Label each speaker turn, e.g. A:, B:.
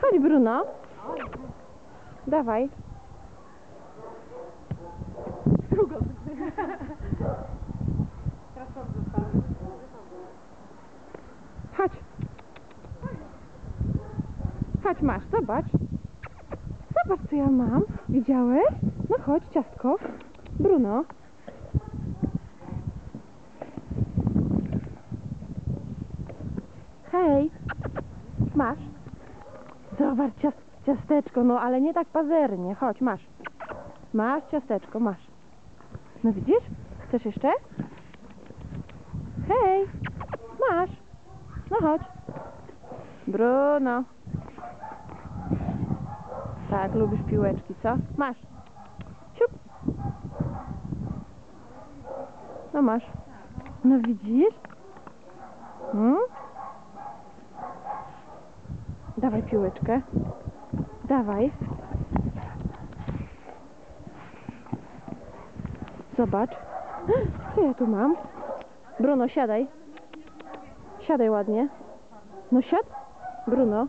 A: Chodź Bruno. Dawaj.
B: Drugą.
A: Chodź. Chodź masz, zobacz. Zobacz co ja mam. Widziałeś? No chodź ciastko. Bruno. Hej. Masz. Zobacz, cias ciasteczko, no ale nie tak pazernie. Chodź, masz. Masz ciasteczko, masz. No widzisz? Chcesz jeszcze? Hej. Masz. No chodź. Bruno. Tak, lubisz piłeczki, co? Masz. Siup. No masz. No widzisz? Hmm? Dawaj piłeczkę. Dawaj. Zobacz. Co ja tu mam? Bruno, siadaj. Siadaj ładnie. No siad. Bruno.